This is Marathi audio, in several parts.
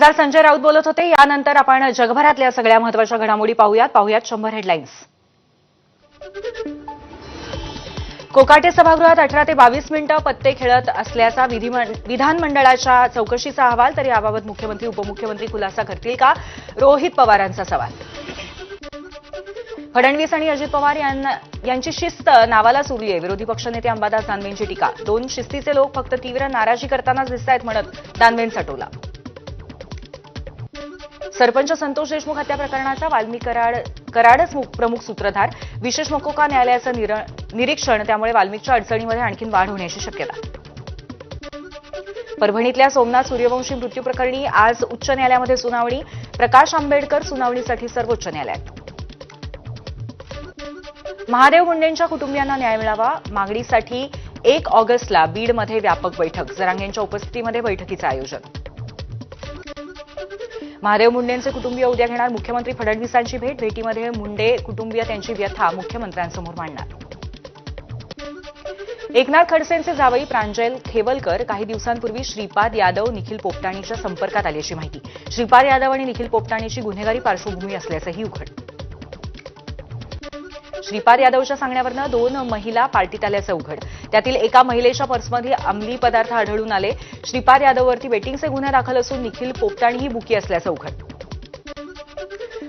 खासदार संजय राऊत बोलत होते. यानंतर आपण जगभरातल्या सगळ्या महत्त्वाच्या घडामोडी पाहूयात. पाहूयात शंभर हेडलाईन्स कोकाटे सभागृहात अठरा ते बावीस मिनिटं पत्ते खेळत असल्याचा विधानमंडळाच्या चौकशीचा अहवाल तर याबाबत मुख्यमंत्री उपमुख्यमंत्री खुलासा करतील का? रोहित पवारांचा सवाल. फडणवीस आणि अजित पवार यांना यांची शिस्त नावाला सुरली आहे. विरोधी पक्षनेते अंबादास दानवेंची टीका. दोन शिस्तीचे लोक फक्त तीव्र नाराजी करतानाच दिसत आहेत म्हणत दानवेंचा टोला. सरपंच संतोष देशमुख हत्या प्रकरणाचा वाल्मी कराड कराडच प्रमुख सूत्रधार. विशेष मकोका न्यायालयाचं निर- निरीक्षण त्यामुळे वाल्मिकच्या अडचणीमध्ये आणखीन वाढ होण्याची शक्यता. परभणीतल्या सोमनाथ सूर्यवंशी मृत्यू प्रकरणी आज उच्च न्यायालयामध्ये सुनावणी. प्रकाश आंबेडकर सुनावणीसाठी सर्वोच्च न्यायालयात. महादेव मुंडेंच्या कुटुंबियांना न्याय मिळावा. मागणीसाठी एक ऑगस्टला बीडमध्ये व्यापक बैठक. जरांगेंच्या उपस्थितीमध्ये बैठकीचं आयोजन. महादेव मुंडेंचे कुटुंबीय उद्या घेणार मुख्यमंत्री फडणवीसांची भेट. भेटीमध्ये मुंडे कुटुंबीय त्यांची व्यथा मुख्यमंत्र्यांसमोर मांडणार. एकनाथ खडसेंचे जावई प्रांजल खेवलकर काही दिवसांपूर्वी श्रीपाद यादव निखिल पोपटाणीच्या संपर्कात आल्याची माहिती. श्रीपाद यादव आणि निखिल पोपटाणीची गुन्हेगारी पार्श्वभूमी असल्याचंही उघड श्रीपाद यादवच्या सांगण्यावरनं दोन महिला पार्टीत आल्याचं उघड. त्यातील एका महिलेच्या पर्समध्ये अंमली पदार्थ आढळून आले. श्रीपाद यादववरती वेटिंगचे गुन्हे दाखल असून निखिल पोपटाणीही बुकी असल्याचं उघड.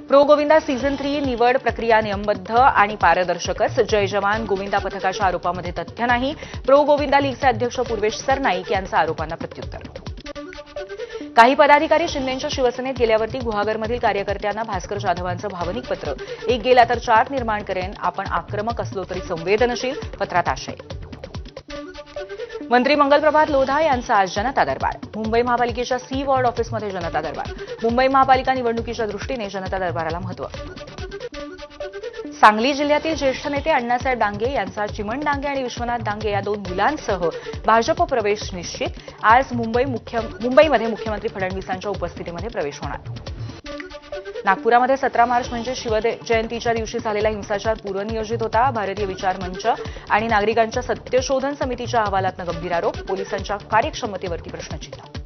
प्रो गोविंदा सीझन थ्री निवड प्रक्रिया नियमबद्ध आणि पारदर्शकच. जय जवान गोविंदा पथकाच्या आरोपामध्ये तथ्य नाही. प्रो गोविंदा लीगचे अध्यक्ष पूर्वेश सरनाईक यांचं आरोपांना प्रत्युत्तर. काही पदाधिकारी शिंदेच्या शिवसेनेत गेल्यावरती गुहागरमधील कार्यकर्त्यांना भास्कर जाधवांचं भावनिक पत्र. एक गेला तर चार निर्माण करेन. आपण आक्रमक असलो तरी संवेदनशील पत्रात आशय. मंत्री मंगलप्रभात लोधा यांचा आज जनता दरबार. मुंबई महापालिकेच्या सी वॉर्ड ऑफिसमध्ये जनता दरबार. मुंबई महापालिका निवडणुकीच्या दृष्टीने जनता दरबाराला महत्त्व सांगली जिल्ह्यातील ज्येष्ठ नेते अण्णासाहेब डांगे यांचा चिमण डांगे आणि विश्वनाथ डांगे या दोन मुलांसह भाजप प्रवेश निश्चित. आज मुंबई मुख्य मुंबईमध्ये मुख्यमंत्री फडणवीसांच्या उपस्थितीमध्ये प्रवेश होणार. नागपुरामध्ये सतरा मार्च म्हणजे शिवजयंतीच्या दिवशी झालेला हिंसाचार पूर्वनियोजित होता. भारतीय विचार मंच आणि नागरिकांच्या सत्यशोधन समितीच्या अहवालातनं गंभीर आरोप पोलिसांच्या कार्यक्षमतेवरती प्रश्नचिन्ह.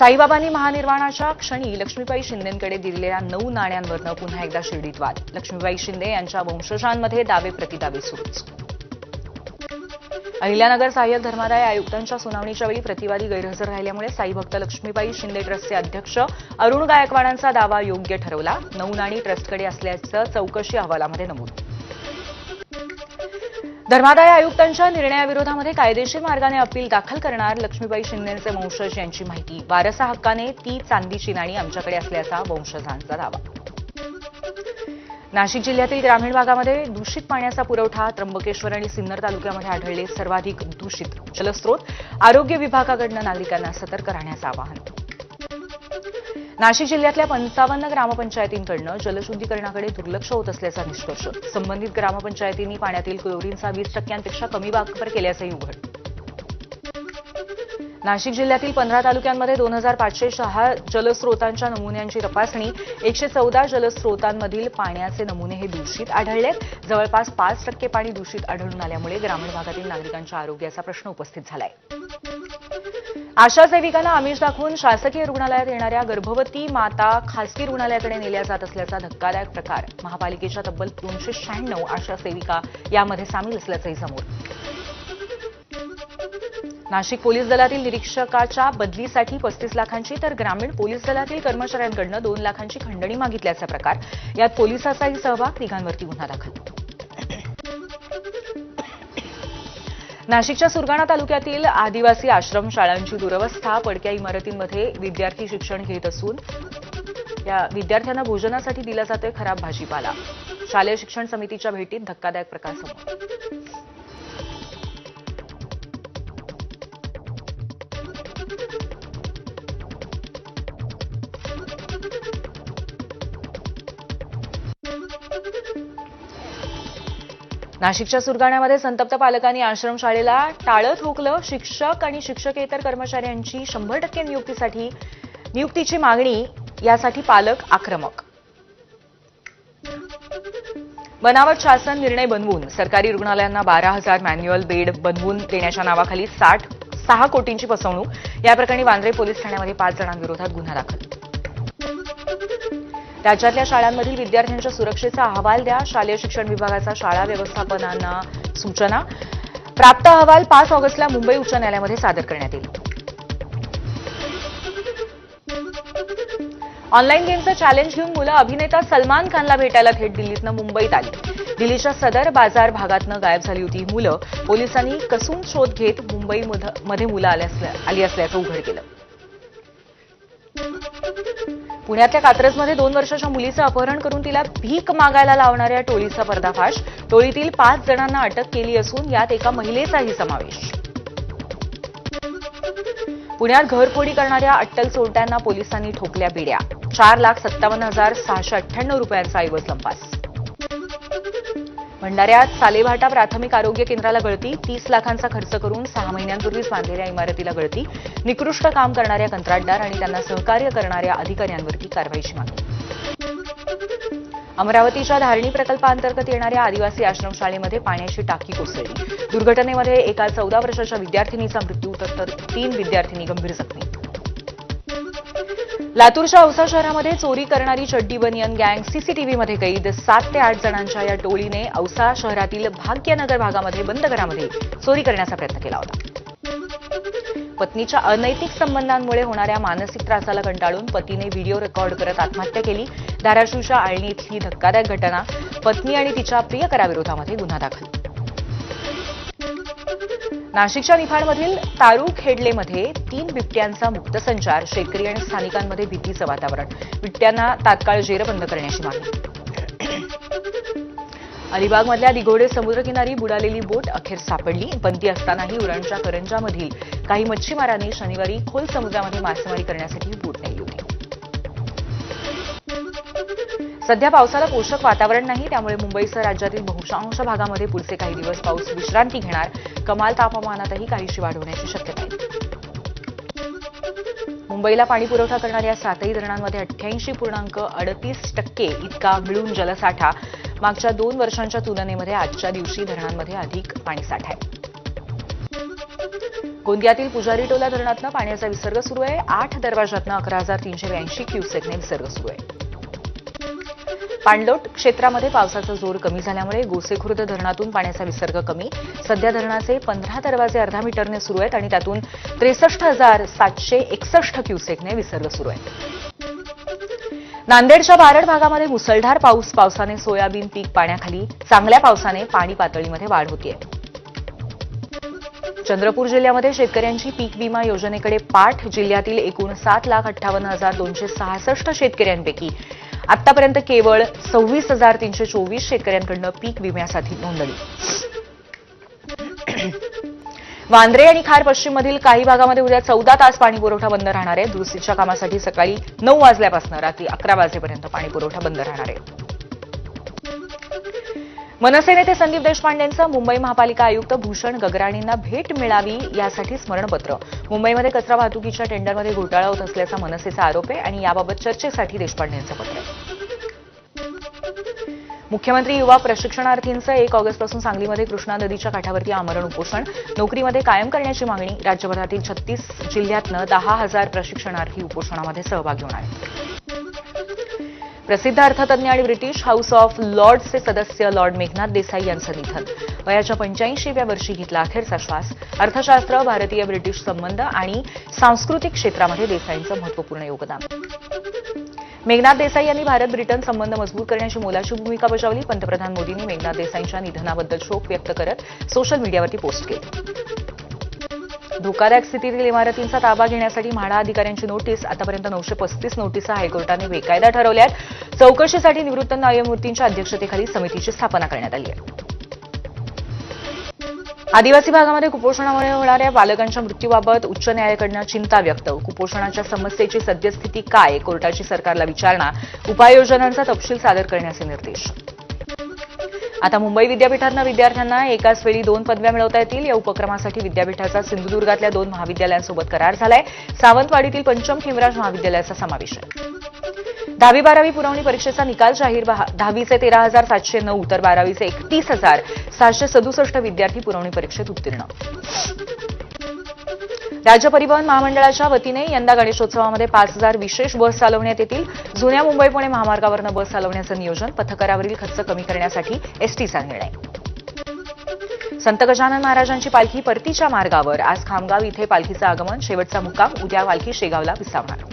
साईबाबांनी महानिर्वाणाच्या क्षणी लक्ष्मीबाई शिंदेकडे दिलेल्या नऊ नाण्यांवरनं पुन्हा एकदा शिर्डीत वाद. लक्ष्मीबाई शिंदे यांच्या वंशजांमध्ये दावे प्रतिदावे सुरूच अहिल्यानगर सहाय्यक धर्मादाय आयुक्तांच्या सुनावणीच्या वेळी प्रतिवादी गैरहजर राहिल्यामुळे साईभक्त लक्ष्मीबाई शिंदे ट्रस्टचे अध्यक्ष अरुण गायकवाडांचा दावा योग्य ठरवला. नऊ नाणी ट्रस्टकडे असल्याचं चौकशी अहवालामध्ये नमूद धर्मादाय आयुक्तांच्या निर्णयाविरोधामध्ये कायदेशीर मार्गाने अपील दाखल करणार लक्ष्मीबाई शिंदेचे वंशज यांची माहिती. वारसा हक्काने ती चांदीची नाणी आमच्याकडे असल्याचा वंशजांचा दावा. नाशिक जिल्ह्यातील ग्रामीण भागामध्ये दूषित पाण्याचा पुरवठा त्र्यंबकेश्वर आणि सिन्नर तालुक्यामध्ये आढळले सर्वाधिक दूषित जलस्रोत. आरोग्य विभागाकडनं नागरिकांना सतर्क राहण्याचं आवाहन. नाशिक जिल्ह्यातल्या पंचावन्न ग्रामपंचायतींकडनं जलशुद्धीकरणाकडे दुर्लक्ष होत असल्याचा निष्कर्ष. संबंधित ग्रामपंचायतींनी पाण्यातील क्लोरीनचा वीस टक्क्यांपेक्षा कमी वापर केल्याचंही उघड. नाशिक जिल्ह्यातील पंधरा तालुक्यांमध्ये दोन हजार पाचशे सहा जलस्रोतांच्या नमुन्यांची तपासणी एकशे चौदा जलस्रोतांमधील पाण्याचे नमुने हे दूषित आढळलेत. जवळपास पाच टक्के पाणी दूषित आढळून आल्यामुळे ग्रामीण भागातील नागरिकांच्या आरोग्याचा प्रश्न उपस्थित झालाय. आशा सेविकांना आमिष दाखवून शासकीय रुग्णालयात येणाऱ्या गर्भवती माता खासगी रुग्णालयाकडे नेल्या जात असल्याचा धक्कादायक प्रकार. महापालिकेच्या तब्बल दोनशे शहाण्णव आशा सेविका यामध्ये सामील असल्याचंही समोर. नाशिक पोलीस दलातील निरीक्षकाच्या बदलीसाठी पस्तीस लाखांची तर ग्रामीण पोलीस दलातील कर्मचाऱ्यांकडनं दोन लाखांची खंडणी मागितल्याचा प्रकार. यात पोलिसाचाही सहभाग तिघांवरती गुन्हा दाखल नाशिकच्या सुरगाणा तालुक्यातील आदिवासी आश्रमशाळांची दुरवस्था पडक्या इमारतींमध्ये विद्यार्थी शिक्षण घेत असून या विद्यार्थ्यांना भोजनासाठी दिला जातोय खराब भाजीपाला. शालेय शिक्षण समितीच्या भेटीत धक्कादायक प्रकार समोर. नाशिकच्या सुरगाण्यामध्ये संतप्त पालकांनी आश्रमशाळेला टाळं ठोकलं. शिक्षक आणि शिक्षकेतर कर्मचाऱ्यांची शंभर टक्के नियुक्तीसाठी नियुक्तीची मागणी यासाठी पालक आक्रमक. बनावट शासन निर्णय बनवून सरकारी रुग्णालयांना बारा हजार मॅन्युअल बेड बनवून देण्याच्या नावाखाली साठ सहा कोटींची फसवणूक. या प्रकरणी वांद्रे पोलीस ठाण्यामध्ये पाच जणांविरोधात गुन्हा दाखल. राज्यातल्या शाळांमधील विद्यार्थ्यांच्या सुरक्षेचा अहवाल द्या. शालेय शिक्षण विभागाचा शाळा व्यवस्थापनांना सूचना. प्राप्त अहवाल पाच ऑगस्टला मुंबई उच्च न्यायालयामध्ये सादर करण्यात येईल. ऑनलाईन गेमचं चॅलेंज घेऊन मुलं अभिनेता सलमान खानला भेटायला थेट दिल्लीतनं मुंबईत आली. दिल्लीच्या सदर बाजार भागातनं गायब झाली होती ही मुलं. पोलिसांनी कसून शोध घेत मुंबईमध्ये मुलं आल्यास- आली असल्याचं उघड केलं. पुण्यातल्या कात्रजमध्ये दोन वर्षाच्या मुलीचं अपहरण करून तिला भीक मागायला लावणाऱ्या टोळीचा पर्दाफाश. टोळीतील पाच जणांना अटक केली असून यात एका महिलेचाही समावेश. पुण्यात घरफोडी करणाऱ्या अट्टल चोरट्यांना पोलिसांनी ठोकल्या बिड्या. चार लाख सत्तावन्न हजार सहाशे अठ्ठ्याण्णव रुपयांचा ऐवज लंपास. भंडाऱ्यात सालेभाटा प्राथमिक आरोग्य केंद्राला गळती तीस लाखांचा खर्च करून सहा महिन्यांपूर्वीच बांधलेल्या इमारतीला गळती. निकृष्ट काम करणाऱ्या कंत्राटदार आणि त्यांना सहकार्य करणाऱ्या अधिकाऱ्यांवरती कारवाईची मागणी अमरावतीच्या धारणी प्रकल्पाअंतर्गत येणाऱ्या आदिवासी आश्रमशाळेमध्ये पाण्याची टाकी कोसळली. दुर्घटनेमध्ये एका चौदा वर्षाच्या विद्यार्थिनीचा मृत्यू तर तीन विद्यार्थिनी गंभीर जखमी लातूरच्या औसा शहरामध्ये चोरी करणारी चड्डी बनियन गँग सीसीटीव्हीमध्ये कैद. सात ते आठ जणांच्या या टोळीने औसा शहरातील भाग्यनगर भागामध्ये बंद घरामध्ये चोरी करण्याचा प्रयत्न केला होता. पत्नीच्या अनैतिक संबंधांमुळे होणाऱ्या मानसिक त्रासाला कंटाळून पतीने व्हिडिओ रेकॉर्ड करत आत्महत्या केली. धाराशिवच्या आळणी इथली धक्कादायक घटना पत्नी आणि तिच्या प्रियकराविरोधामध्ये गुन्हा दाखल. नाशिकच्या निफाडमधील तारू खेडलेमध्ये तीन बिबट्यांचा मुक्त संचार शेतकरी आणि स्थानिकांमध्ये भीतीचं वातावरण. बिबट्यांना तात्काळ जेरबंद करण्याची मागणी. अलिबागमधल्या दिघोडे समुद्रकिनारी बुडालेली बोट अखेर सापडली. बंदी असतानाही उरणच्या करंजामधील काही मच्छीमारांनी शनिवारी खोल समुद्रामध्ये मासेमारी करण्यासाठी ही बोट नेली होती. सध्या पावसाला पोषक वातावरण नाही त्यामुळे मुंबईसह राज्यातील बहुतांश भागामध्ये पुढचे काही दिवस पाऊस विश्रांती घेणार. कमाल तापमानातही काहीशी वाढ होण्याची शक्यता आहे. मुंबईला पाणी पुरवठा करणाऱ्या सातही धरणांमध्ये अठ्ठ्याऐंशी पूर्णांक अडतीस टक्के इतका मिळून जलसाठा. मागच्या दोन वर्षांच्या तुलनेमध्ये आजच्या दिवशी धरणांमध्ये अधिक पाणीसाठा आहे. गोंदियातील पुजारी टोला धरणातनं पाण्याचा विसर्ग सुरू आहे. आठ दरवाजातनं अकरा हजार तीनशे ब्याऐंशी क्युसेकने विसर्ग सुरू आहे. पाणलोट क्षेत्रामध्ये पावसाचा जोर कमी झाल्यामुळे गोसेखुर्द धरणातून पाण्याचा विसर्ग कमी. सध्या धरणाचे पंधरा दरवाजे अर्धा मीटरने सुरू आहेत आणि त्यातून त्रेसष्ट हजार सातशे एकसष्ट क्युसेकने विसर्ग सुरू आहे नांदेडच्या बारड भागामध्ये मुसळधार पाऊस पावसाने सोयाबीन पीक पाण्याखाली चांगल्या पावसाने पाणी पातळीमध्ये वाढ होतीये. चंद्रपूर जिल्ह्यामध्ये शेतकऱ्यांची पीक विमा योजनेकडे पाठ जिल्ह्यातील एकूण सात लाख अठ्ठावन्न हजार दोनशे सहासष्ट शेतकऱ्यांपैकी आतापर्यंत केवळ सव्वीस हजार तीनशे चोवीस शेतकऱ्यांकडनं पीक विम्यासाठी नोंदणी. वांद्रे आणि खार पश्चिममधील काही भागामध्ये उद्या चौदा तास पाणीपुरवठा बंद राहणार आहे. दुरुस्तीच्या कामासाठी सकाळी नऊ वाजल्यापासून रात्री अकरा वाजेपर्यंत पाणीपुरवठा बंद राहणार आहे. मनसे नेते संदीप देशपांडेंचं मुंबई महापालिका आयुक्त भूषण गगराणींना भेट मिळावी यासाठी स्मरणपत्र. मुंबईमध्ये कचरा वाहतुकीच्या टेंडरमध्ये घोटाळा होत असल्याचा मनसेचा आरोप आहे आणि याबाबत चर्चेसाठी देशपांडेंचं पत्र. मुख्यमंत्री युवा प्रशिक्षणार्थींचं एक ऑगस्टपासून सांगलीमध्ये कृष्णा नदीच्या काठावरती आमरण उपोषण. नोकरीमध्ये कायम करण्याची मागणी. राज्यभरातील छत्तीस जिल्ह्यातनं दहा हजार प्रशिक्षणार्थी उपोषणामध्ये सहभागी होणार आहेत. प्रसिद्ध अर्थतज्ञ आणि ब्रिटिश हाऊस ऑफ लॉर्ड्सचे सदस्य लॉर्ड मेघनाथ देसाई यांचं निधन. वयाच्या पंच्याऐंशीव्या वर्षी घेतला अखेरचा श्वास. अर्थशास्त्र भारतीय ब्रिटिश संबंध आणि सांस्कृतिक क्षेत्रामध्ये देसाईंचं महत्त्वपूर्ण योगदान. मेघनाथ देसाई यांनी भारत ब्रिटन संबंध मजबूत करण्याची मोलाची भूमिका बजावली. पंतप्रधान मोदींनी मेघनाथ देसाईंच्या निधनाबद्दल शोक व्यक्त करत सोशल मीडियावरती पोस्ट केली. धोकादायक स्थितीतील इमारतींचा ताबा घेण्यासाठी म्हाडा अधिकाऱ्यांची नोटीस. आतापर्यंत नऊशे पस्तीस नोटीस हायकोर्टाने बेकायदा ठरवल्या आहेत. चौकशीसाठी निवृत्त न्यायमूर्तींच्या अध्यक्षतेखाली समितीची स्थापना करण्यात आली आहे. आदिवासी भागामध्ये कुपोषणामुळे होणाऱ्या बालकांच्या मृत्यूबाबत उच्च न्यायालयाकडनं चिंता व्यक्त. कुपोषणाच्या समस्येची सद्यस्थिती काय? कोर्टाची सरकारला विचारणा. उपाययोजनांचा तपशील सादर करण्याचे निर्देश. आता मुंबई विद्यापीठांना विद्यार्थ्यांना एकाच वेळी दोन पदव्या मिळवता येतील. या उपक्रमासाठी विद्यापीठाचा सिंधुदुर्गातल्या दोन महाविद्यालयांसोबत करार झालाय. सावंतवाडीतील पंचम खेमराज महाविद्यालयाचा समावेश आहे. दहावी बारावी पुरवणी परीक्षेचा निकाल जाहीर दहावीचे तेरा हजार सातशे नऊ तर बारावीचे एकतीस हजार सहाशे सदुसष्ट विद्यार्थी पुरवणी परीक्षेत उत्तीर्ण. राज्य परिवहन महामंडळाच्या वतीने यंदा गणेशोत्सवामध्ये पाच हजार विशेष बस चालवण्यात येतील. जुन्या मुंबई पुणे महामार्गावरनं बस चालवण्याचं नियोजन पथकरावरील खर्च कमी करण्यासाठी एसटीचा निर्णय. संत गजानन महाराजांची पालखी परतीच्या मार्गावर. आज खामगाव इथे पालखीचं आगमन. शेवटचा मुक्काम उद्या पालखी शेगावला विसावणार.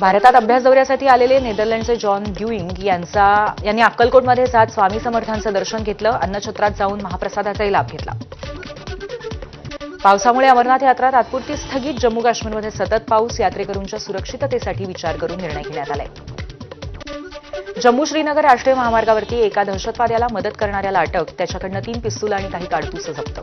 भारतात अभ्यास दौऱ्यासाठी आलेले नेदरलँडचे जॉन ड्युईंग यांचा यांनी अक्कलकोटमध्ये जात स्वामी समर्थांचं दर्शन घेतलं. अन्नछत्रात जाऊन महाप्रसादाचाही लाभ घेतला. पावसामुळे अमरनाथ यात्रा तात्पुरती स्थगित. जम्मू काश्मीरमध्ये सतत पाऊस यात्रेकरूंच्या सुरक्षिततेसाठी विचार करून निर्णय घेण्यात आलाय. जम्मू श्रीनगर राष्ट्रीय महामार्गावरती एका दहशतवाद्याला मदत करणाऱ्याला अटक. त्याच्याकडनं तीन पिस्तूल आणि काही काडतूस जप्त.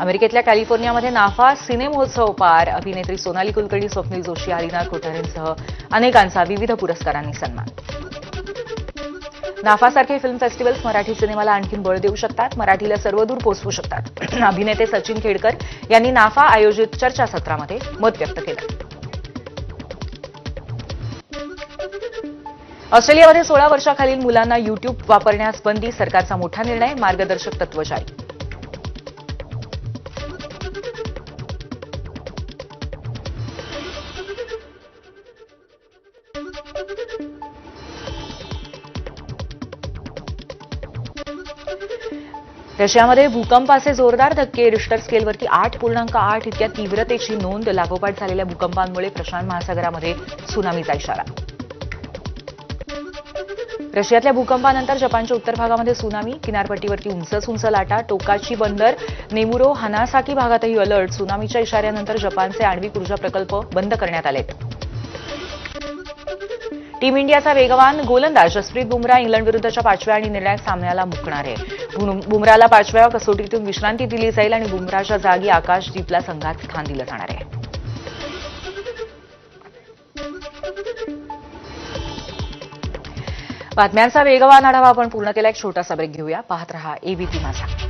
अमेरिकेतल्या कॅलिफोर्नियामध्ये नाफा सिने महोत्सव पार. अभिनेत्री सोनाली कुलकर्णी स्वप्नील जोशी हरिनाथ कोठारेंसह अनेकांचा विविध पुरस्कारांनी सन्मान. नाफासारखे फिल्म फेस्टिवल्स मराठी सिनेमाला आणखीन बळ देऊ शकतात. मराठीला सर्वदूर पोचवू शकतात. अभिनेते सचिन खेडकर यांनी नाफा आयोजित चर्चासत्रामध्ये मत व्यक्त केलं. ऑस्ट्रेलियामध्ये सोळा वर्षाखालील मुलांना युट्यूब वापरण्यास बंदी सरकारचा मोठा निर्णय मार्गदर्शक तत्व जारी. रशियामध्ये भूकंपाचे जोरदार धक्के. रिश्टर स्केलवरती आठ पूर्णांक आठ इतक्या तीव्रतेची नोंद. लागोपाठ झालेल्या भूकंपांमुळे प्रशांत महासागरामध्ये सुनामीचा इशारा. रशियातल्या भूकंपानंतर जपानच्या उत्तर भागामध्ये सुनामी. किनारपट्टीवरती उंचच उंच लाटा. टोकाची बंदर. नेमुरो हनासाकी भागातही अलर्ट. सुनामीच्या इशाऱ्यानंतर जपानचे आण्विक ऊर्जा प्रकल्प बंद करण्यात आलेत. टीम इंडियाचा वेगवान गोलंदाज. जसप्रीत बुमराह इंग्लंडविरुद्धच्या पाचव्या आणि निर्णायक सामन्याला मुकणार आहे. बुमराला पाचव्या कसोटीतून विश्रांती दिली जाईल आणि बुमराहच्या जागी आकाशदीपला संघात स्थान दिलं जाणार आहे. बातम्यांचा वेगवान आढावा आपण पूर्ण केला. एक छोटासा ब्रेक घेऊया. पाहत रहा एबीपी माझा.